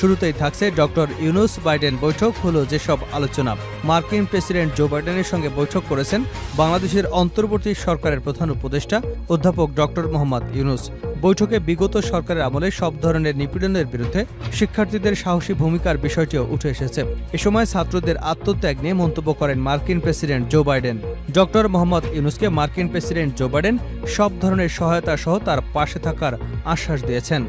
শুরুতেই থাকছে doctor Yunus Biden বৈঠক, হলো যেসব আলোচনা। মার্কিন প্রেসিডেন্ট জো বাইডেনের সঙ্গে বৈঠক করেছেন বাংলাদেশের অন্তর্বর্তী সরকারের প্রধান উপদেষ্টা, অধ্যাপক ডক্টর মোহাম্মদ ইউনুস। বৈঠকে বিগত সরকারের আমলে সব ধরনের নিপীড়নের বিরুদ্ধে শিক্ষার্থীদের সাহসী ভূমিকার বিষয়টিও উঠে এসেছে। এ সময় ছাত্রদের আত্মত্যাগ নিয়ে মন্তব্য করেন মার্কিন president Joe Biden. Doctor Mohammad ইউনুসকে মার্কিন প্রেসিডেন্ট জো বাইডেন সব ধরনের সহায়তা সহ তার পাশে থাকার আশ্বাস দিয়েছেন।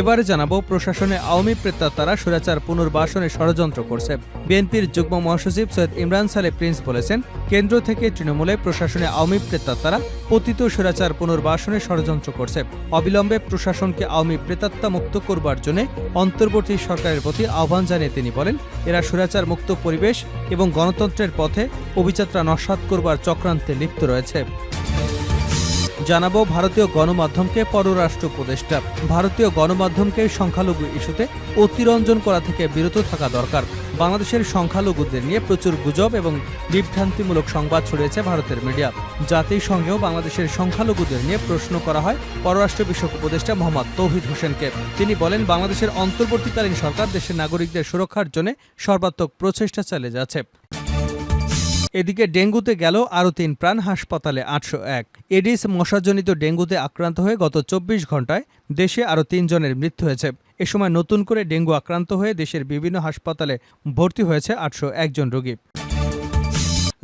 এবারে জানাব, প্রশাসনে আওয়ামী প্রেতাত্মারা সুরাচার পুনর্বাসনে ষড়যন্ত্র করছে। বিএনপির যুগ্ম মহাসচিব সৈয়দ ইমরান সালে প্রিন্স বলেছেন, কেন্দ্র থেকে তৃণমূলে প্রশাসনে আওয়ামী প্রেতাত্মারা পতিত সুরাচার পুনর্বাসনে ষড়যন্ত্র করছে। অবিলম্বে প্রশাসনকে আওয়ামী প্রেতাত্মা মুক্ত করবার জন্য অন্তর্বর্তী সরকারের প্রতি আহ্বান জানিয়ে তিনি বলেন, এরা সুরাচার মুক্ত পরিবেশ এবং গণতন্ত্রের পথে অভিযাত্রা নস্বাত করবার চক্রান্তে লিপ্ত রয়েছে। জানাব ভারতীয় গণমাধ্যমকে পররাষ্ট্র উপদেষ্টা। ভারতীয় গণমাধ্যমকে সংখ্যালঘু ইস্যুতে অতিরঞ্জন করা থেকে বিরত থাকা দরকার। বাংলাদেশের সংখ্যালঘুদের নিয়ে প্রচুর গুজব এবং বিভ্রান্তিমূলক সংবাদ ছড়িয়েছে ভারতের মিডিয়া। জাতিসংঘেও বাংলাদেশের সংখ্যালঘুদের নিয়ে প্রশ্ন করা হয় পররাষ্ট্র বিষয়ক উপদেষ্টা মোহাম্মদ তৌহিদ হোসেনকে। তিনি বলেন, বাংলাদেশের অন্তর্বর্তীকালীন সরকার দেশের নাগরিকদের সুরক্ষার জন্য সর্বাত্মক প্রচেষ্টা চালিয়ে যাচ্ছে। এদিকে ডেঙ্গুতে গেল আরও তিন প্রাণ, হাসপাতালে আটশো এক। এডিস মশাজনিত ডেঙ্গুতে আক্রান্ত হয়ে গত চব্বিশ ঘন্টায় দেশে আরও তিনজনের মৃত্যু হয়েছে। এ সময় নতুন করে ডেঙ্গু আক্রান্ত হয়ে দেশের বিভিন্ন হাসপাতালে ভর্তি হয়েছে আটশো একজন রোগী।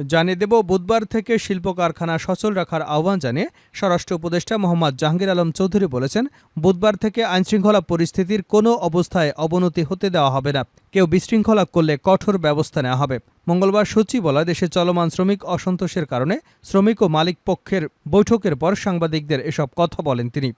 জানিয়ে দেব, বুধবার থেকে শিল্প কারখানা সচল রাখার আহ্বান জানিয়ে স্বরাষ্ট্র উপদেষ্টা মোহাম্মদ জাহাঙ্গীর আলম চৌধুরী বলেছেন, বুধবার থেকে আইনশৃঙ্খলা পরিস্থিতির কোনো অবস্থায় অবনতি হতে দেওয়া হবে না। কেউ বিশৃঙ্খলা করলে কঠোর ব্যবস্থা নেওয়া হবে। মঙ্গলবার সচিবালয় দেশে চলমান শ্রমিক অসন্তোষের কারণে শ্রমিক ও মালিক পক্ষের বৈঠকের পর সাংবাদিকদের এসব কথা বলেন তিনি।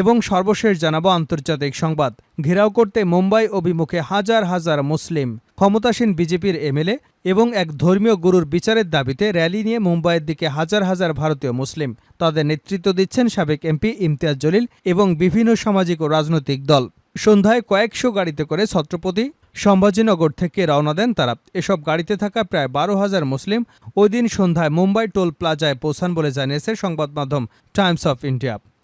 এবং সর্বশেষ জানাব আন্তর্জাতিক সংবাদ। ঘেরাও করতে মুম্বাই অভিমুখে হাজার হাজার মুসলিম। ক্ষমতাসীন বিজেপির এমএলএ এবং এক ধর্মীয় গুরুর বিচারের দাবিতে র্যালি নিয়ে মুম্বাইয়ের দিকে হাজার হাজার ভারতীয় মুসলিম। তাদের নেতৃত্ব দিচ্ছেন সাবেক এমপি ইমতিয়াজ জলিল এবং বিভিন্ন সামাজিক ও রাজনৈতিক দল। সন্ধ্যায় কয়েকশো গাড়িতে করে ছত্রপতি সম্ভাজীনগর থেকে রওনা দেন তারা। এসব গাড়িতে থাকা প্রায় বারো হাজার মুসলিম ওই দিন সন্ধ্যায় মুম্বাই টোল প্লাজায় পৌঁছান বলে জানিয়েছে সংবাদ মাধ্যম Times of India.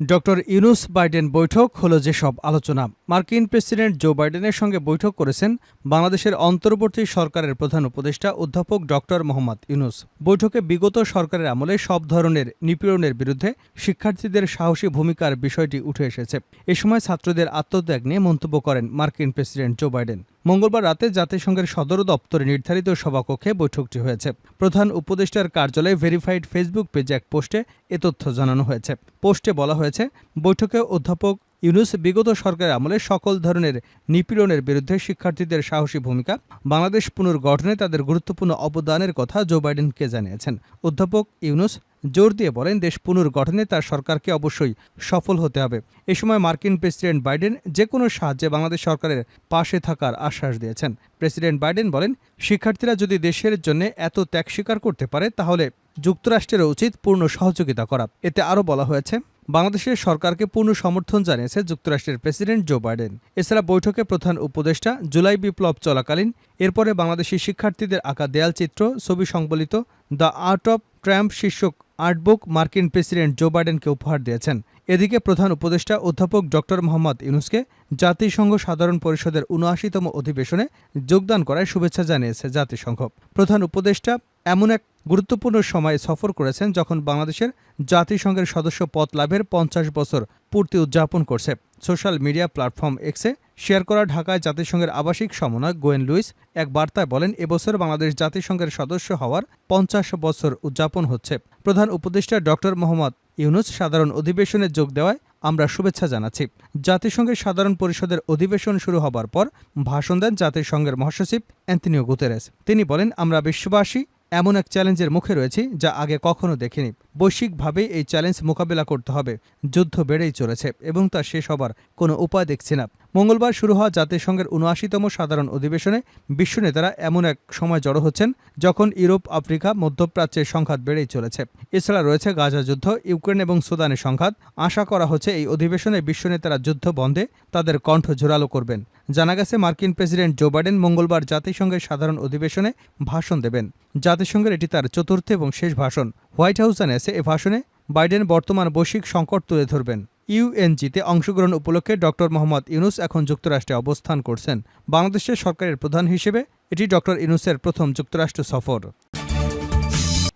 Doctor Yunus Biden বৈঠক হলো যেসব আলোচনা। মার্কিন প্রেসিডেন্ট জো বাইডেনের সঙ্গে বৈঠক করেছেন বাংলাদেশের অন্তর্বর্তী সরকারের প্রধান উপদেষ্টা অধ্যাপক ডক্টর মোহাম্মদ ইউনুস। বৈঠকে বিগত সরকারের আমলে সব ধরনের নিপীড়নের বিরুদ্ধে শিক্ষার্থীদের সাহসী ভূমিকার বিষয়টি উঠে এসেছে। এ সময় ছাত্রদের আত্মত্যাগ নিয়ে মন্তব্য করেন মার্কিন প্রেসিডেন্ট জো বাইডেন। মঙ্গলবার রাতে জাতিসংঘের সদর দপ্তরে নির্ধারিত সভাকক্ষে বৈঠকটি হয়েছে। প্রধান উপদেষ্টার কার্যালয়ে ভেরিফাইড ফেসবুক পেজে এক পোস্টে এ তথ্য জানানো হয়েছে। পোস্টে বলা হয়েছে, বৈঠকে অধ্যাপক ইউনুস বিগত সরকারের আমলে সকল ধরনের নিপীড়নের বিরুদ্ধে শিক্ষার্থীদের সাহসী ভূমিকা, বাংলাদেশ পুনর্গঠনে তাদের গুরুত্বপূর্ণ অবদানের কথা জো বাইডেনকে জানিয়েছেন। অধ্যাপক ইউনুস জোর দিয়ে বলেন, দেশ পুনর্গঠনে তার সরকারকে অবশ্যই সফল হতে হবে। এ সময় মার্কিন প্রেসিডেন্ট বাইডেন যে কোনো সাহায্যে বাংলাদেশ সরকারের পাশে থাকার আশ্বাস দিয়েছেন। প্রেসিডেন্ট বাইডেন বলেন, শিক্ষার্থীরা যদি দেশের জন্য এত ত্যাগ স্বীকার করতে পারে, তাহলে যুক্তরাষ্ট্রের উচিত পূর্ণ সহযোগিতা করা। এতে আরও বলা হয়েছে বাংলাদেশের সরকারকে পূর্ণ সমর্থন জানিয়েছে যুক্তরাষ্ট্রের প্রেসিডেন্ট জো বাইডেন। এছাড়া বৈঠকে প্রধান উপদেষ্টা জুলাই বিপ্লব চলাকালীন এরপরে বাংলাদেশি শিক্ষার্থীদের আঁকা দেয়ালচিত্র ছবি সংবলিত দ্য আর্ট অব ট্র্যাম্প শীর্ষক আর্টবুক মার্কিন প্রেসিডেন্ট জো বাইডেনকে উপহার দিয়েছেন। এদিকে প্রধান উপদেষ্টা অধ্যাপক ডক্টর মোহাম্মদ ইউনুসকে জাতিসংঘ সাধারণ পরিষদের উনআশিতম অধিবেশনে যোগদান করায় শুভেচ্ছা জানিয়েছে জাতিসংঘ। প্রধান উপদেষ্টা এমন এক গুরুত্বপূর্ণ সময়ে সফর করেছেন যখন বাংলাদেশের জাতিসংঘের সদস্য পদ লাভের পঞ্চাশ বছর পূর্তি উদযাপন করছে। সোশ্যাল মিডিয়া প্ল্যাটফর্ম এক্সে শেয়ার করা ঢাকায় জাতিসংঘের আবাসিক সমন্বয়ক গোয়েন লুইস এক বার্তায় বলেন, এবছর বাংলাদেশ জাতিসংঘের সদস্য হওয়ার পঞ্চাশ বছর উদযাপন হচ্ছে। প্রধান উপদেষ্টা ডক্টর মোহাম্মদ ইউনুস সাধারণ অধিবেশনে যোগ দেওয়ায় আমরা শুভেচ্ছা জানাচ্ছি। জাতিসংঘের সাধারণ পরিষদের অধিবেশন শুরু হবার পর ভাষণ দেন জাতিসংঘের মহাসচিব অ্যান্টনিও গুতেরেস। তিনি বলেন, আমরা বিশ্ববাসী এমন এক চ্যালেঞ্জের মুখে রয়েছি যা আগে কখনো দেখিনি। বৈশ্বিকভাবে এই চ্যালেঞ্জ মোকাবেলা করতে হবে। যুদ্ধ বেড়েই চলেছে এবং তা শেষ হবার কোনো উপায় দেখছি না। মঙ্গলবার শুরু হওয়া জাতিসংঘের উনআশিতম সাধারণ অধিবেশনে বিশ্ব নেতারা এমন এক সময় জড়ো হচ্ছেন যখন ইউরোপ, আফ্রিকা, মধ্যপ্রাচ্যের সংঘাত বেড়েই চলেছে। এছাড়া রয়েছে গাজা যুদ্ধ, ইউক্রেন এবং সুদানের সংঘাত। আশা করা হচ্ছে এই অধিবেশনে বিশ্ব নেতারা যুদ্ধ বন্ধে তাদের কণ্ঠ জোরালো করবেন। জানা গেছে, মার্কিন প্রেসিডেন্ট জো বাইডেন মঙ্গলবার জাতিসংঘের সাধারণ অধিবেশনে ভাষণ দেবেন। জাতিসংঘের এটি তার চতুর্থ এবং শেষ ভাষণ। হোয়াইট হাউস জানিয়েছে, এ ভাষণে বাইডেন বর্তমান বৈশ্বিক সংকট তুলে ধরবেন। ইউএনজিতে অংশগ্রহণ উপলক্ষে ডক্টর মোহাম্মদ ইউনুস এখন যুক্তরাষ্ট্রে অবস্থান করছেন। বাংলাদেশের সরকারের প্রধান হিসেবে এটি ডক্টর ইউনুসের প্রথম যুক্তরাষ্ট্র সফর।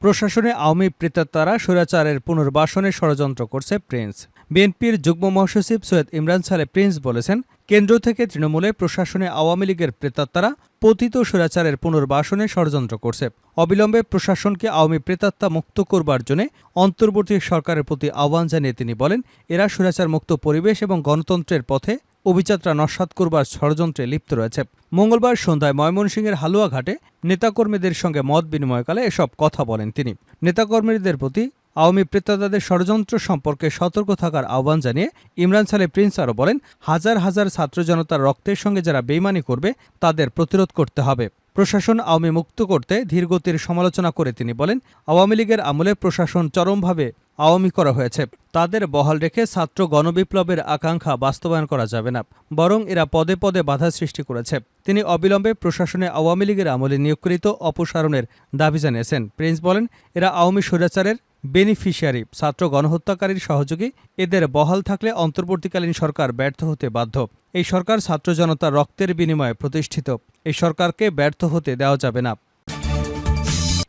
প্রশাসনে আওয়ামী প্রেতাত্মারা স্বৈরাচারের পুনর্বাসনে ষড়যন্ত্র করছে প্রিন্স। বিএনপির যুগ্ম মহাসচিব সৈয়দ ইমরান সালে প্রিন্স বলেছেন কেন্দ্র থেকে তৃণমূলে প্রশাসনে আওয়ামী লীগের প্রেতাত্মারা পতিত স্বৈরাচারের পুনর্বাসনে ষড়যন্ত্র করছে। অবিলম্বে প্রশাসনকে আওয়ামী প্রেতাত্মা মুক্ত করবার জন্য অন্তর্বর্তী সরকারের প্রতি আহ্বান জানিয়ে তিনি বলেন, এরা স্বৈরাচার মুক্ত পরিবেশ এবং গণতন্ত্রের পথে অভিযাত্রা নস্বাত করবার ষড়যন্ত্রে লিপ্ত রয়েছে। মঙ্গলবার সন্ধ্যায় ময়মনসিংহের হালুয়াঘাটে নেতাকর্মীদের সঙ্গে মত বিনিময়কালে এসব কথা বলেন তিনি। নেতাকর্মীদের প্রতি আওয়ামী প্রেতাদাদের ষড়যন্ত্র সম্পর্কে সতর্ক থাকার আহ্বান জানিয়ে ইমরান সালে প্রিন্স আরও বলেন, হাজার হাজার ছাত্র জনতার রক্তের সঙ্গে যারা বেইমানি করবে, তাদের প্রতিরোধ করতে হবে। প্রশাসন আওয়ামী মুক্ত করতে ধীরগতির সমালোচনা করে তিনি বলেন, আওয়ামী লীগের আমলে প্রশাসন চরমভাবে আওয়ামী করা হয়েছে। তাদের বহাল রেখে ছাত্র গণবিপ্লবের আকাঙ্ক্ষা বাস্তবায়ন করা যাবে না, বরং এরা পদে পদে বাধা সৃষ্টি করেছে। তিনি অবিলম্বে প্রশাসনে আওয়ামী লীগের আমলে নিয়োগকৃত অপসারণের দাবি জানিয়েছেন। প্রিন্স বলেন, এরা আওয়ামী স্বৈরাচারের বেনিফিশিয়ারি, ছাত্র গণহত্যাকারীর সহযোগী, এদের বহাল থাকলে অন্তর্বর্তীকালীন সরকার ব্যর্থ হতে বাধ্য। এই সরকার ছাত্র জনতার রক্তের বিনিময়ে প্রতিষ্ঠিত। এই সরকারকে ব্যর্থ হতে দেওয়া যাবে না।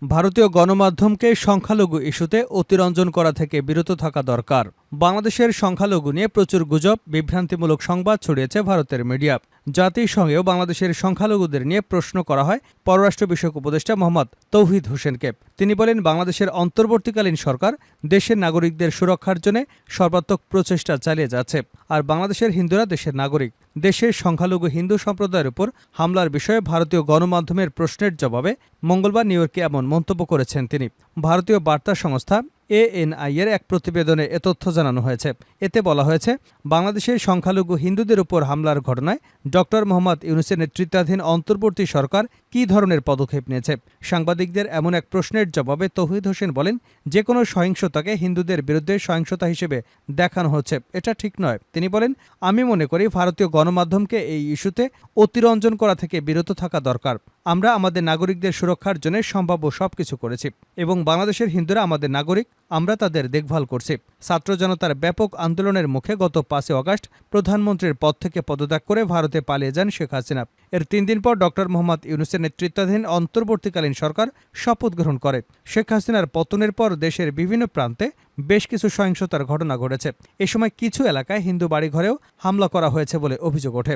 ভারতীয় গণমাধ্যমকে সংখ্যালঘু ইস্যুতে অতিরঞ্জন করা থেকে বিরত থাকা দরকার। বাংলাদেশের সংখ্যালঘু নিয়ে প্রচুর গুজব, বিভ্রান্তিমূলক সংবাদ ছড়িয়েছে ভারতের মিডিয়া। জাতিসংঘেও বাংলাদেশের সংখ্যালঘুদের নিয়ে প্রশ্ন করা হয় পররাষ্ট্র বিষয়ক উপদেষ্টা মোহাম্মদ তৌহিদ হোসেনকে। তিনি বলেন, বাংলাদেশের অন্তর্বর্তীকালীন সরকার দেশের নাগরিকদের সুরক্ষার জন্য সর্বাত্মক প্রচেষ্টা চালিয়ে যাচ্ছে, আর বাংলাদেশের হিন্দুরা দেশের নাগরিক। দেশের সংখ্যালঘু হিন্দু সম্প্রদায়ের উপর হামলার বিষয়ে ভারতীয় গণমাধ্যমের প্রশ্নের জবাবে মঙ্গলবার নিউ ইয়র্কে এমন মন্তব্য করেছেন তিনি। ভারতীয় বার্তা সংস্থা এএনআই এর এক প্রতিবেদনে এ তথ্য জানানো হয়েছে। এতে বলা হয়েছে, বাংলাদেশের সংখ্যালঘু হিন্দুদের উপর হামলার ঘটনায় ডক্টর মোহাম্মদ ইউনুসের নেতৃত্বাধীন অন্তর্বর্তী সরকার কী ধরনের পদক্ষেপ নিয়েছে? সাংবাদিকদের এমন এক প্রশ্নের জবাবে তৌহিদ হোসেন বলেন যে কোনো সহিংসতাকে হিন্দুদের বিরুদ্ধে সহিংসতা হিসেবে দেখানো হচ্ছে। এটা ঠিক নয়। তিনি বলেন, আমি মনে করি ভারতীয় গণমাধ্যমকে এই ইস্যুতে অতিরঞ্জন করা থেকে বিরত থাকা দরকার। আমরা আমাদের নাগরিকদের সুরক্ষার জন্য সম্ভাব্য সবকিছু করেছি এবং বাংলাদেশের হিন্দুরা আমাদের নাগরিক, আমরা তাদের দেখভাল করছি। ছাত্র জনতার ব্যাপক আন্দোলনের মুখে গত পাঁচই অগাস্ট প্রধানমন্ত্রীর পদ থেকে পদত্যাগ করে ভারতে পালিয়ে যান শেখ হাসিনা। এর তিন দিন পর ডক্টর মোহাম্মদ ইউনুসের নেতৃত্বাধীন অন্তর্বর্তীকালীন সরকার শপথ গ্রহণ করে। শেখ হাসিনার পতনের পর দেশের বিভিন্ন প্রান্তে বেশ কিছু সহিংসতার ঘটনা ঘটেছে। এ সময় কিছু এলাকায় হিন্দু বাড়িঘরেও হামলা করা হয়েছে বলে অভিযোগ ওঠে।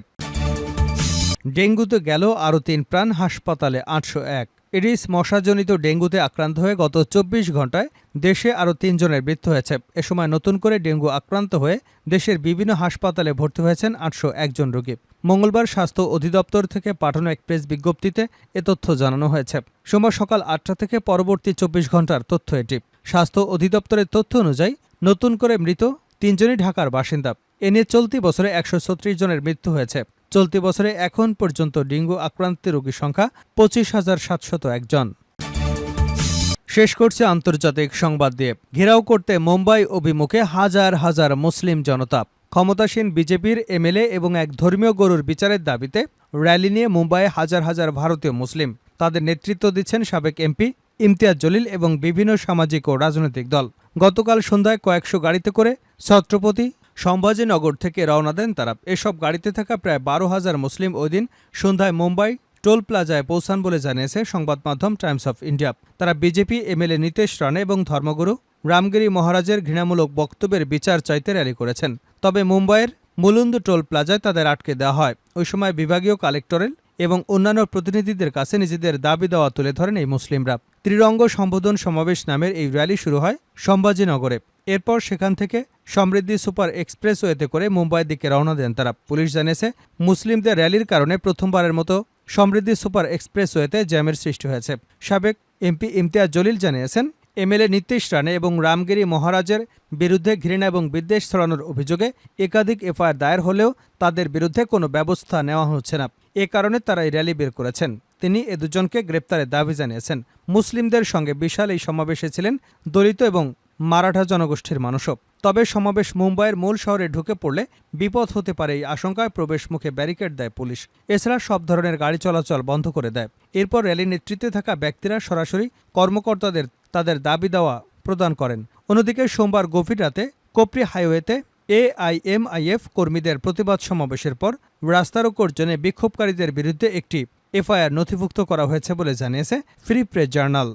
ডেঙ্গুতে গেল আরও তিন প্রাণ হাসপাতালে আটশো এক। এডিস মশাজনিত ডেঙ্গুতে আক্রান্ত হয়ে গত চব্বিশ ঘন্টায় দেশে আরও তিনজনের মৃত্যু হয়েছে। এ সময় নতুন করে ডেঙ্গু আক্রান্ত হয়ে দেশের বিভিন্ন হাসপাতালে ভর্তি হয়েছেন আটশো একজন রোগী। মঙ্গলবার স্বাস্থ্য অধিদপ্তর থেকে পাঠানো এক প্রেস বিজ্ঞপ্তিতে এ তথ্য জানানো হয়েছে। সোমবার সকাল আটটা থেকে পরবর্তী চব্বিশ ঘণ্টার তথ্য এটি। স্বাস্থ্য অধিদপ্তরের তথ্য অনুযায়ী নতুন করে মৃত তিনজনই ঢাকার বাসিন্দা। এ নিয়ে চলতি বছরে একশো ছত্রিশ জনের মৃত্যু হয়েছে। চলতি বছরে এখন পর্যন্ত ডেঙ্গু আক্রান্ত রোগীর সংখ্যা পঁচিশ হাজার সাতশত একজন। শেষ করছে আন্তর্জাতিক সংবাদ দিয়ে। ঘেরাও করতে মুম্বাই অভিমুখে হাজার হাজার মুসলিম জনতা। ক্ষমতাসীন বিজেপির এমএলএ এবং এক ধর্মীয় গরুর বিচারের দাবিতে র্যালি নিয়ে মুম্বাইয়ে হাজার হাজার ভারতীয় মুসলিম। তাদের নেতৃত্ব দিচ্ছেন সাবেক এমপি ইমতিয়াজ জলিল এবং বিভিন্ন সামাজিক ও রাজনৈতিক দল। গতকাল সন্ধ্যায় কয়েকশো গাড়িতে করে ছত্রপতি সম্ভাজীনগর থেকে রওনা দেন তারা। এসব গাড়িতে থাকা প্রায় বারো হাজার মুসলিম ওই দিন সন্ধ্যায় মুম্বাই টোল প্লাজায় পৌঁছান বলে জানিয়েছে সংবাদ মাধ্যম টাইমস অফ ইন্ডিয়া। তারা বিজেপি, এমএলএ নীতেশ রানে এবং ধর্মগুরু রামগিরি মহারাজের ঘৃণামূলক বক্তব্যের বিচার চাইতে র্যালি করেছেন। তবে মুম্বাইয়ের মুলুন্দ টোল প্লাজায় তাদের আটকে দেওয়া হয়। ওই সময় বিভাগীয় কালেক্টরেল এবং অন্যান্য প্রতিনিধিদের কাছে নিজেদের দাবি দেওয়া তুলে ধরেন এই মুসলিমরা। ত্রিরঙ্গ সম্বোধন সমাবেশ নামের এই র্যালি শুরু হয় সম্ভাজীনগরে। এরপর সেখান থেকে সমৃদ্ধি সুপার এক্সপ্রেসওয়েতে করে মুম্বাইয়ের দিকে রওনা দেন তারা। পুলিশ জানিয়েছে, মুসলিমদের র্যালির কারণে প্রথমবারের মতো সমৃদ্ধি সুপার এক্সপ্রেসওয়েতে জ্যামের সৃষ্টি হয়েছে। সাবেক এমপি ইমতিয়াজ জলিল জানিয়েছেন, এমএলএ নীতিশ রানে এবং রামগিরি মহারাজের বিরুদ্ধে ঘৃণা এবং বিদ্বেষ ছড়ানোর অভিযোগে একাধিক এফআইআর দায়ের হলেও তাদের বিরুদ্ধে কোনো ব্যবস্থা নেওয়া হচ্ছে না। এ কারণে তারা এই র্যালি বের করেছেন। তিনি এ দুজনকে গ্রেপ্তারের দাবি জানিয়েছেন। মুসলিমদের সঙ্গে বিশাল এই সমাবেশে ছিলেন দলিত এবং মারাঠা জনগোষ্ঠীর মানুষও। তবে সমাবেশ মুম্বাইয়ের মূল শহরে ঢুকে পড়লে বিপদ হতে পারে এই আশঙ্কায় প্রবেশ মুখে ব্যারিকেড দেয় পুলিশ। এছাড়া সব ধরনের গাড়ি চলাচল বন্ধ করে দেয়। এরপর র্যালির নেতৃত্বে থাকা ব্যক্তিরা সরাসরি কর্মকর্তাদের তাদের দাবি দেওয়া প্রদান করেন। অন্যদিকে সোমবার গভীর রাতে কোপরি হাইওয়েতে এআইএমআইএফ কর্মীদের প্রতিবাদ সমাবেশের পর রাস্তা রোকোর জন্য বিক্ষোভকারীদের বিরুদ্ধে একটি এফআইআর নথিভুক্ত করা হয়েছে বলে জানিয়েছে ফ্রি প্রেস জার্নাল।